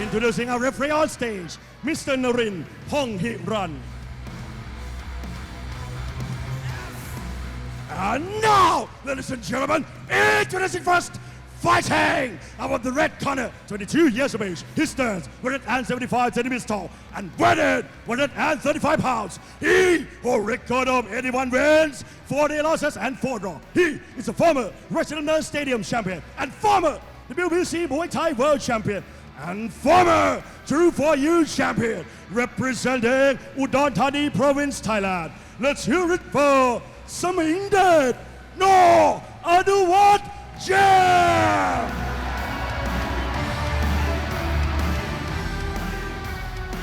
Introducing our referee on stage, Mr. Narin Hong Ponghiran. And now, ladies and gentlemen, introducing first, fighting out of the red corner, 22 years of age. He stands 175 centimeters tall and weighted 135 pounds. He holds record of 81 wins, 40 losses, and 4 draws. He is a former Resident Stadium champion and former WBC Muay Thai World Champion and former True for You champion representing Udon Thani Province, Thailand. Let's hear it for Saming Ded No Anuwat Jam!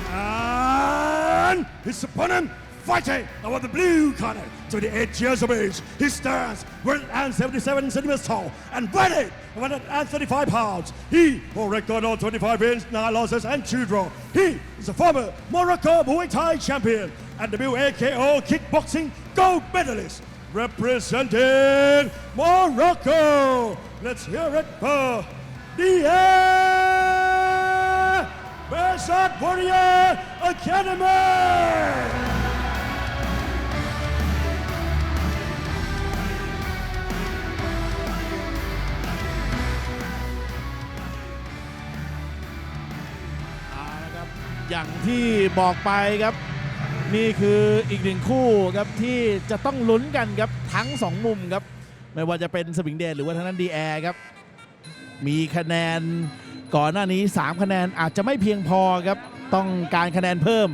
And his opponent fighting of the blue corner, 28 years of age. He stands 177 centimeters tall and weighted 135 pounds. He holds record on 25 wins, 9 losses, and 2 draws. He is a former Morocco Muay Thai champion and the WAKO kickboxing gold medalist representing Morocco. Let's hear it for the Air Bersat Warrior Academy. อย่างที่บอกไปครับ นี่คืออีกหนึ่งคู่ครับที่จะต้องลุ้นกันครับทั้ง 2 มุมครับ ไม่ว่าจะเป็นสมิงเดชหรือว่าทางนั้นดีแอร์ครับ มีคะแนนก่อนหน้านี้ 3 คะแนนอาจจะไม่เพียงพอครับ ต้องการคะแนนเพิ่ม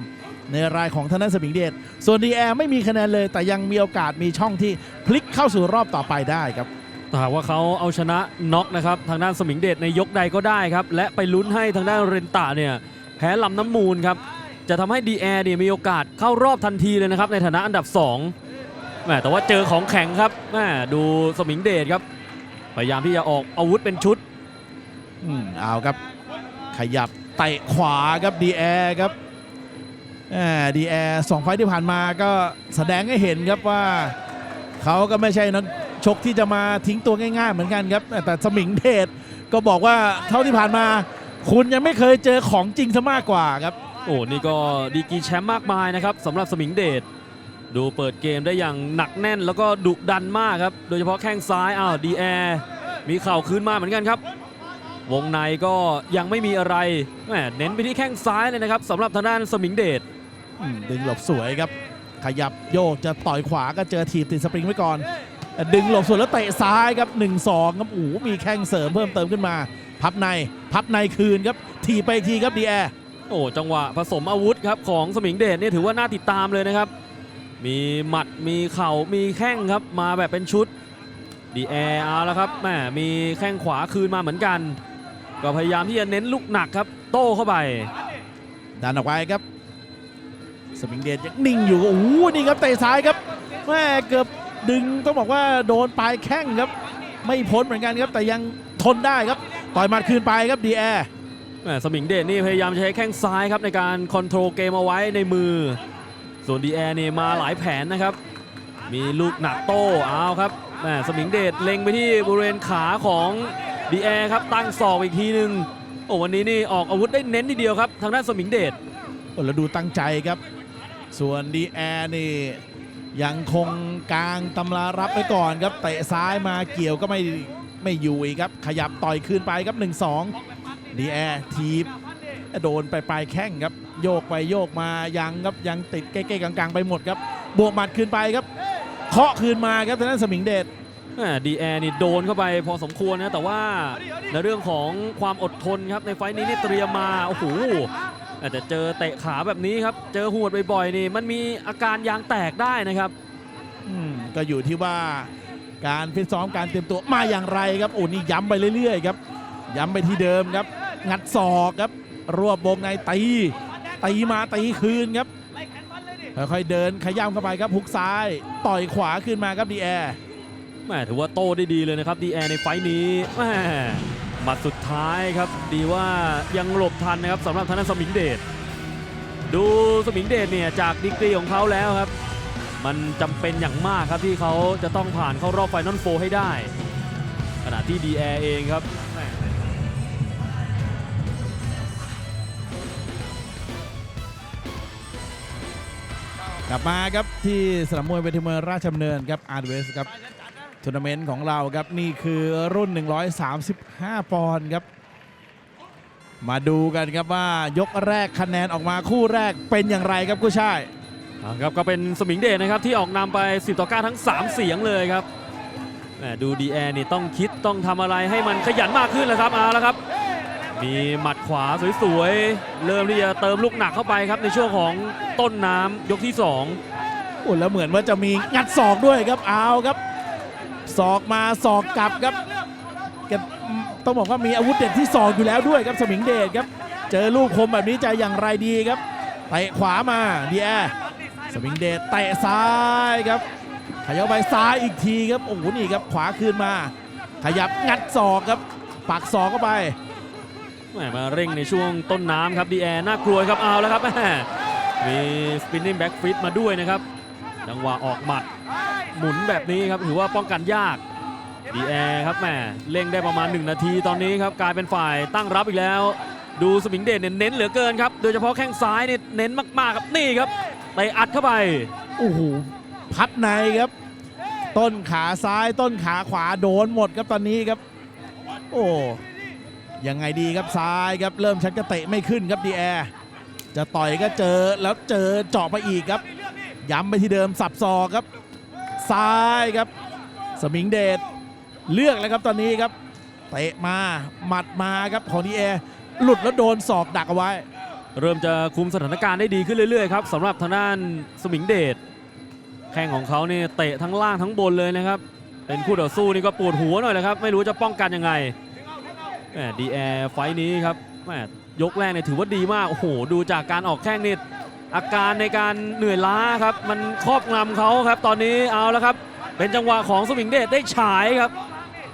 ในรายของทางนั้นสมิงเดชส่วนดีแอร์ไม่มีคะแนนเลย แต่ยังมีโอกาสมีช่องที่พลิกเข้าสู่รอบต่อไปได้ครับถ้าหากว่าเขาเอาชนะน็อกนะครับทางด้านสมิงเดชในยกใดก็ได้ครับ และไปลุ้นให้ทางด้านเรนตะเนี่ย แพ้ลำน้ำมูลครับ จะทำให้ดีแอร์เนี่ยมีโอกาสเข้ารอบทันทีเลยนะครับ ในฐานะอันดับ2แหมแต่ว่าเจอของแข็งครับแมดูสมิงเดชครับ พยายามที่จะออกอาวุธเป็นชุดอืมเอาครับ ขยับเตะขวาครับดีแอร์ครับดีแอร์สองไฟที่ผ่านมาก็แสดงให้เห็นครับว่าเขาก็ไม่ใช่นักชกที่จะมาทิ้งตัวง่ายๆเหมือนกันครับ แต่สมิงเดชก็บอกว่าเท่าที่ผ่านมา คุณยังไม่เคยเจอของจริงซะมากกว่าครับ โอ้นี่ก็ดีกรีแชมป์มากมายนะครับสำหรับสมิงเดชดูเปิดเกมได้อย่างหนักแน่นแล้วก็ดุดันมากครับ โดยเฉพาะแข้งซ้ายอ้าวดีแอร์มีเข่าคืนมาเหมือนกันครับ วงในก็ยังไม่มีอะไรแหมเน้นไปที่แข้งซ้ายเลยนะครับสำหรับทางด้านสมิงเดชอืมดึงหลบสวยครับ ขยับโยกจะต่อยขวาก็เจอถีบติดสปริงไว้ก่อน ดึงหลบสวยแล้วเตะซ้ายครับ 1-2ครับโอ้โหมีแข้งเสริมเพิ่มเติมขึ้นมา พับในพับในคืนครับถีบไปอีกทีครับดีแอร์โอ้จังหวะผสมอาวุธครับของสมิงเดชเนี่ยถือว่าน่าติดตามเลยนะครับ มีหมัดมีเข่ามีแข้งครับมาแบบเป็นชุดดีแอร์เอาแล้วครับแหมมีแข้งขวาคืนมาเหมือนกัน ก็พยายามที่จะเน้นลูกหนักครับ โต้เข้าไปดันออกไปครับ สมิงเดชยังนิ่งอยู่โอ้โหนี่ครับเตะซ้ายครับแม่เกือบ ดึงต้องบอกว่าโดนปลายแข้งครับ ไม่พ้นเหมือนกันครับ แต่ยังทนได้ครับ ต่อยหมัดคืนไปครับดีแอร์แหม่สมิงเดชนี่พยายามใช้แข้งซ้ายครับในการคอนโทรลเกมเอาไว้ในมือ ส่วนดีแอร์นี่มาหลายแผนนะครับ มีลูกหนักโต้เอาครับแหม่สมิงเดชเล็งไปที่บริเวณขาของดีแอร์ครับตั้งศอกอีกทีหนึ่งโอ้วันนี้นี่ออกอาวุธได้เน้นทีเดียวครับ ทางด้านสมิงเดชโอ้แล้วดูตั้งใจครับ ส่วนดีแอร์นี่ ยังคงกลางตำรารับไว้ก่อนครับเตะซ้ายมาเกี่ยวก็ไม่ไม่อยู่อีกครับ ขยับต่อยคืนไปครับ 1-2ดีแอร์ทีบโดนไปปลายแข้งครับ โยกไปโยกมายังครับยังติดเก้ๆกลางๆ ไปหมดครับ บวกหมัดคืนไปครับเคาะคืนมาครับทางด้านสมิงเดชดีแอร์นี่โดนเข้าไปพอสมควรนะแต่ว่าในเรื่องของความอดทนครับในไฟล์นี้นี่เตรียมมาโอ้โห แต่เจอเตะขาแบบนี้ครับ เจอหวดบ่อยๆนี่มันมีอาการยางแตกได้นะครับอืมก็อยู่ที่ว่าการฟิตซ้อมการเตรียมตัวมาอย่างไรครับโอ้นี่ย้ำไปเรื่อยๆครับ ย้ำไปที่เดิมครับ งัดศอกครับ รวบวงในตีตีมาตีคืนครับค่อยๆเดินขย้ำเข้าไปครับฮุกซ้าย ต่อยขวาขึ้นมาครับดีแอร์แหมถือว่าโต้ได้ดีเลยนะครับดีแอร์ในไฟล์นี้แหมห มาสุดท้ายครับ ดีว่ายังหลบทันนะครับสำหรับทนานสมิงเดชดูสมิงเดชเนี่ยจากดิกรีของเขาแล้วครับ มันจำเป็นอย่างมากครับที่เขาจะต้องผ่านเข้ารอบไฟนอลโฟให้ได้ ขณะที่ดีแอเองครับกลับมาครับที่สนามมวยเวทีมวยราชดำเนินครับอาร์เวสครับ ทัวร์นาเมนต์ของเราครับนี่คือรุ่น 135 ปอนด์ครับ มาดูกันครับว่ายกแรกคะแนนออกมาคู่แรกเป็นอย่างไรครับกู้ชายอ่าครับก็เป็นสมิงเดชนะครับที่ออกนำไป 10 ต่อ 9 ทั้ง 3 เสียงเลยครับแหมดูดีแอร์นี่ต้องคิดต้องทำอะไรให้มันขยันมากขึ้นแล้วครับเอาละครับ มีหมัดขวาสวยๆ เริ่มที่จะเติมลูกหนักเข้าไปครับในช่วงของต้นน้ำยกที่2โอ้แล้วเหมือนว่าจะมีงัดศอกด้วยครับเอาครับ ศอกมาศอกกลับครับแกต้องบอกว่ามีอาวุธเด็ดที่ศอกอยู่แล้วด้วยครับสมิงเดชครับ เจอลูกคมแบบนี้จะอย่างไรดีครับเตะขวามาดีแอร์สมิงเดชเตะซ้ายครับ ขยับไปซ้ายอีกทีครับโอ้โหนี่ครับขวาคืนมา ขยับงัดศอกครับปักศอกเข้าไปแหมมาเร่งในช่วงต้นน้ำครับดีแอร์น่ากลัวครับเอาแล้วครับแหมมีสปินนิ่งแบ็กฟิตมาด้วยนะครับ จังหวะออกหมัด หมุนแบบนี้ครับถือว่าป้องกันยากดีแอร์ครับแหมเร่งได้ประมาณ 1 นาทีตอนนี้ครับกลายเป็นฝ่ายตั้งรับอีกแล้ว ดูสมิงเดชเน้นเหลือเกินครับโดยเฉพาะแข้งซ้ายเนี่ยเน้นมากๆครับนี่ครับเตะอัดเข้าไปโอ้โหพับในครับ ต้นขาซ้ายต้นขาขวาโดนหมดครับตอนนี้ครับ โอ้ยังไงดีครับซ้ายครับเริ่มชักจะเตะไม่ขึ้นครับดีแอร์จะต่อยก็เจอแล้วเจอเจาะไปอีกครับย้ำไปที่เดิมสับซอกครับ ซ้ายครับ สมิงเดชเลือกแล้วครับตอนนี้ครับเตะมาหมัดมาครับของดีแอร์หลุดแล้วโดนศอกดักเอาไว้ เริ่มจะคุมสถานการณ์ได้ดีขึ้นเรื่อยๆครับสำหรับทางด้านสมิงเดชแข้งของเขาเนี่ยเตะทั้งล่างทั้งบนเลยนะครับ เป็นคู่ต่อสู้นี่ก็ปวดหัวหน่อยเลยครับ ไม่รู้จะป้องกันยังไงแหมดีแอร์ไฟท์นี้ครับแหมยกแรกเนี่ยถือว่าดีมาก โอ้โห ดูจากการออกแข้งนี่ อาการในการเหนื่อยล้าครับ มันครอบงำเขาครับ ตอนนี้เอาแล้วครับ เป็นจังหวะของสมิงเดชได้ฉายครับ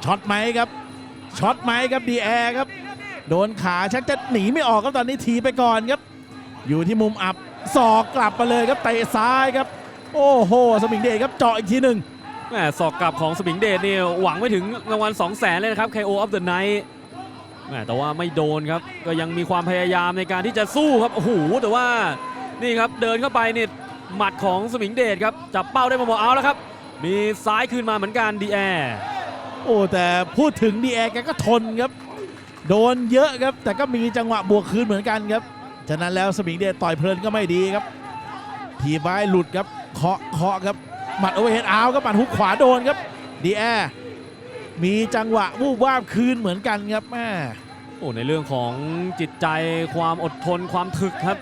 ช็อตไหมครับช็อตไหมครับดีแอร์ครับ โดนขาชักจะหนีไม่ออกครับตอนนี้ทีไปก่อนครับ อยู่ที่มุมอับศอกกลับมาเลยครับเตะซ้ายครับ โอ้โหสมิงเดชครับเจาะอีกทีหนึ่งแหมสอกกลับของสมิงเดชนี่หวังไม่ถึงรางวัล2 0 0แสนเลยนะครับ KO of the Night แหมแต่ว่าไม่โดนครับ ก็ยังมีความพยายามในการที่จะสู้ครับโอ้โหแต่ว่า นี่ครับเดินเข้าไปนี่หมัดของสมิงเดชครับจับเป้าได้มาหมดเอาแล้วครับ มีซ้ายคืนมาเหมือนกันดีแอร์โอ้แต่พูดถึงดีแอร์แกก็ทนครับ โดนเยอะครับ แต่ก็มีจังหวะบวกคืนเหมือนกันครับฉะนั้นแล้วสมิงเดชต่อยเพลินก็ไม่ดีครับทีบายหลุดครับเคาะเคาะครับหมัดโอเวอร์เฮดเอาครับหมัดฮุกขวาโดนครับดีแอร์มีจังหวะวูบวาบคืนเหมือนกันครับแม่โอ้ในเรื่องของจิตใจความอดทนความถึกครับ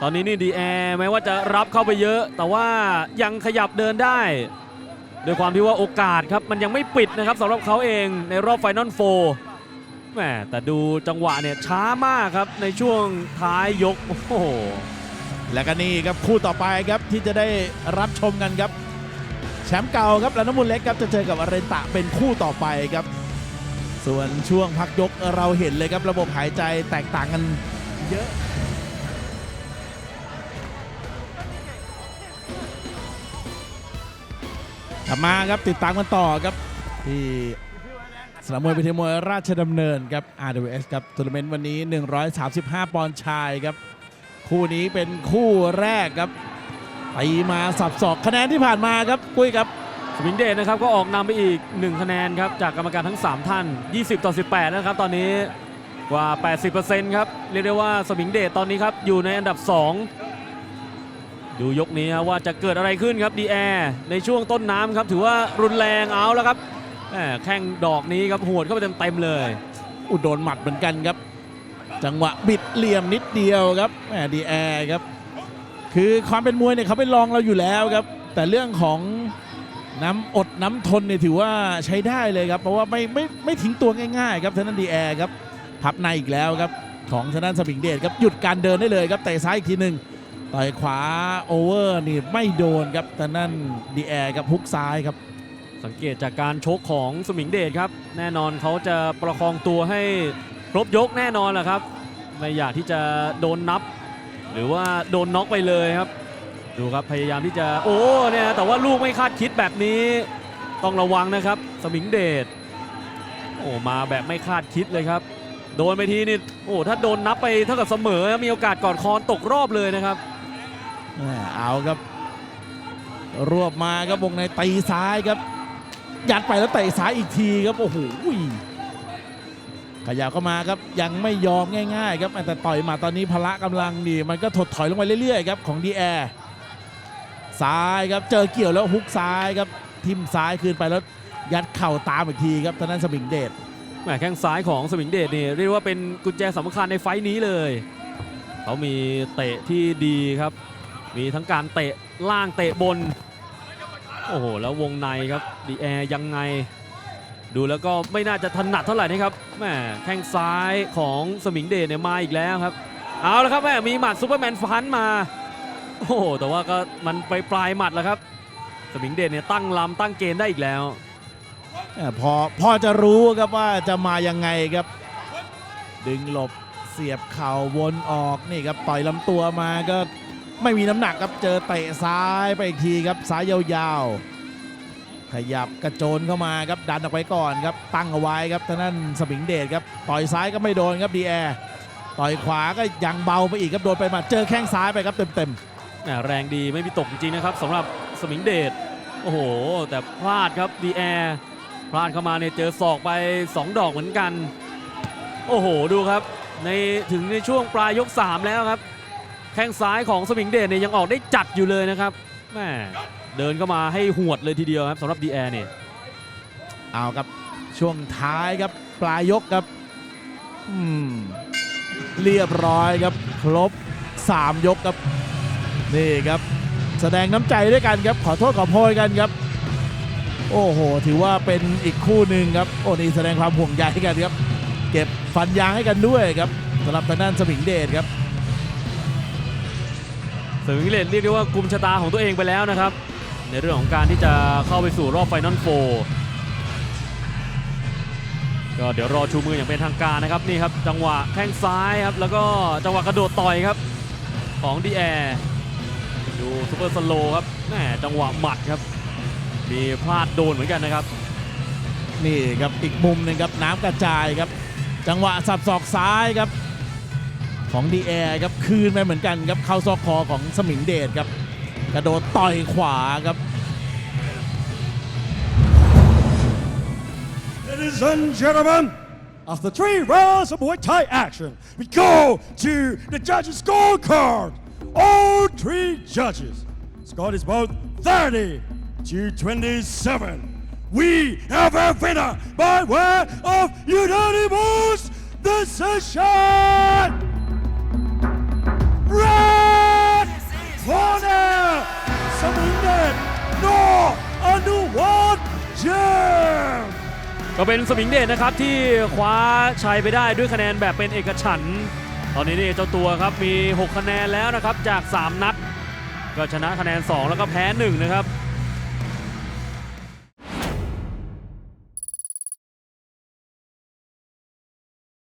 ตอนนี้นี่ดีแอร์แม้ว่าจะรับเข้าไปเยอะ แต่ว่ายังขยับเดินได้โดยความที่ว่าโอกาสครับมันยังไม่ปิดนะครับสำหรับเขาเองในรอบไฟนอลโฟแหมแต่ดูจังหวะเนี่ยช้ามากครับในช่วงท้ายยกโอ้โหและก็นี่ครับคู่ต่อไปครับที่จะได้รับชมกันครับ แชมป์เก่าครับแล้วน้ำมูลเล็กครับจะเจอกับอาเรนตะเป็นคู่ต่อไปครับ ส่วนช่วงพักยกเราเห็นเลยครับระบบหายใจแตกต่างกันเยอะ ลับมาครับติดตามกันต่อครับที่สนามมวยเวทีมวยราชดำเนินครับ RWS ครับทัวร์นาเมนต์วันนี้ 135 ปอนด์ชายครับ คู่นี้เป็นคู่แรกครับตีมาสับศอกคะแนนที่ผ่านมาครับกุ้ยครับสมิงเดชนะครับก็ออกนำไปอีก 1 คะแนนครับ จากกรรมการทั้ง 3 ท่าน 20 ต่อ 18 แล้วนะครับ ตอนนี้กว่า 80%ครับ เรียกได้ว่าสมิงเดชตอนนี้ครับ อยู่ในอันดับ 2 ดูยกนี้ครับว่าจะเกิดอะไรขึ้นครับดีแอร์ในช่วงต้นน้ำครับถือว่ารุนแรงเอาแล้วครับแม่แข้งดอกนี้ครับหวดเข้าไปเต็มๆเลย อุดโดนหมัดเหมือนกันครับ จังหวะบิดเหลี่ยมนิดเดียวครับแหมดีแอร์ครับ คือความเป็นมวยเนี่ยเขาไปลองเราอยู่แล้วครับ แต่เรื่องของน้ำอดน้ำทนเนี่ยถือว่าใช้ได้เลยครับ เพราะว่าไม่ไม่ไม่ทิ้งตัวง่ายๆครับทางด้นดีแอร์ครับพับในอีกแล้วครับของทางด้นสมิงเดชครับหยุดการเดินได้เลยครับเตะซ้ายอีกทีหนึ่ง ต่อยขวาโอเวอร์นี่ไม่โดนครับทางด้านดีแอร์ครับฮุกซ้ายครับ สังเกตจากการชกของสมิงเดชครับ แน่นอนเขาจะประคองตัวให้ครบยกแน่นอนแหละครับ ไม่อยากที่จะโดนนับ หรือว่าโดนน็อกไปเลยครับ ดูครับพยายามที่จะโอ้เนี่ยแต่ว่าลูกไม่คาดคิดแบบนี้ ต้องระวังนะครับ สมิงเดชโอ้มาแบบไม่คาดคิดเลยครับ โดนไปทีนี่โอ้ถ้าโดนนับไปเท่ากับเสมอมีโอกาสกอดคอนตกรอบเลยนะครับ เอาครับ รวบมาครับวงในตีซ้ายครับ ยัดไปแล้วเตะซ้ายอีกทีครับ โอ้โหขยับเข้ามาครับยังไม่ยอมง่าย ๆ ครับแต่ต่อยมาตอนนี้พละกำลังนี่มันก็ถดถอยลงไปเรื่อยๆครับของดีแอร์ซ้ายครับเจอเกี่ยวแล้วฮุกซ้ายครับทิมซ้ายคืนไปแล้วยัดเข่าตามอีกทีครับทางนั้นสมิงเดชแหมแข้งซ้ายของสมิงเดชนี่เรียกว่าเป็นกุญแจสำคัญในไฟต์นี้เลย เขามีเตะที่ดีครับ มีทั้งการเตะล่างเตะบน โอ้โห แล้ววงในครับดีแอร์ยังไง ดูแล้วก็ไม่น่าจะถนัดเท่าไหร่นะครับแหมแข้งซ้ายของสมิงเดชเนี่ยมาอีกแล้วครับ เอาละครับแหมมีหมัดซูเปอร์แมนฟันมา โอ้โห แต่ว่าก็มันไปปลายหมัดแล้วครับ สมิงเดชเนี่ยตั้งลำตั้งเกณฑ์ได้อีกแล้วเอ่พอพอจะรู้ครับว่าจะมายังไงครับ ดึงหลบเสียบเข่าวนออกนี่ครับต่อยลำตัวมาก็ ไม่มีน้ำหนักครับเจอเตะซ้ายไปอีกทีครับซ้ายยาวๆ ขยับกระโจนเข้ามาครับดันออกไปก่อนครับตั้งเอาไว้ครับทางนั้นสมิงเดชครับต่อยซ้ายก็ไม่โดนครับดีแอร์ต่อยขวาก็ยังเบาไปอีกครับโดนไปมาเจอแข้งซ้ายไปครับเต็มแหม่แรงดีไม่มีตกจริงๆนะครับสำหรับสมิงเดชโอ้โห แต่พลาดครับดีแอร์พลาดเข้ามาเนี่ยเจอศอกไป 2 ดอกเหมือนกัน โอ้โห ดูครับ ในถึงในช่วงปลายยก 3 แล้วครับ แข้งซ้ายของสมิงเดชเนี่ยยังออกได้จัดอยู่เลยนะครับแม่เดินเข้ามาให้หวดเลยทีเดียวครับสำหรับดีแอร์เนี่ยเอาครับช่วงท้ายครับปลายยกครับอืมเรียบร้อยครับครบ 3 ยกครับนี่ครับ แสดงน้ำใจด้วยกันครับ ขอโทษขอโพยกันครับ โอ้โห ถือว่าเป็นอีกคู่หนึ่งครับ โอ้นี่แสดงความห่วงใยกันครับ เก็บฟันยางให้กันด้วยครับสำหรับทางด้านสมิงเดชครับ สมิงเดเรียกได้ว่ากุมชะตาของตัวเองไปแล้วนะครับ ในเรื่องของการที่จะเข้าไปสู่รอบไฟนอลโฟก็เดี๋ยวรอชูมืออย่างเป็นทางการนะครับนี่ครับจังหวะแข้งซ้ายครับแล้วก็จังหวะกระโดดต่อยครับของดีแอร์ดูซูเปอร์สโลว์ครับแหมจังหวะหมัดครับมีพลาดโดนเหมือนกันนะครับ นี่ครับอีกมุมหนึงครับน้ำกระจายครับ จังหวะสับศอกซ้ายครับ ของดีแอร์ครับคืนไปเหมือนกันครับเข้าซอกคอของสมิงเดชครับกระโดดต่อยขวาครับ Ladies and gentlemen, after three rounds of Muay Thai action, we go to the judges' scorecard. All three judges score is both 30 to 27. We have a winner by way of unanimous decision. ก็เป็นสมิงเดชนะครับที่คว้าชัยไปได้ด้วยคะแนนแบบเป็นเอกฉันท์ตอนนี้นี่เจ้าตัวครับมี 6 คะแนนแล้วนะครับจาก 3 นัด ก็ชนะคะแนน 2 แล้วก็แพ้ 1 นะครับ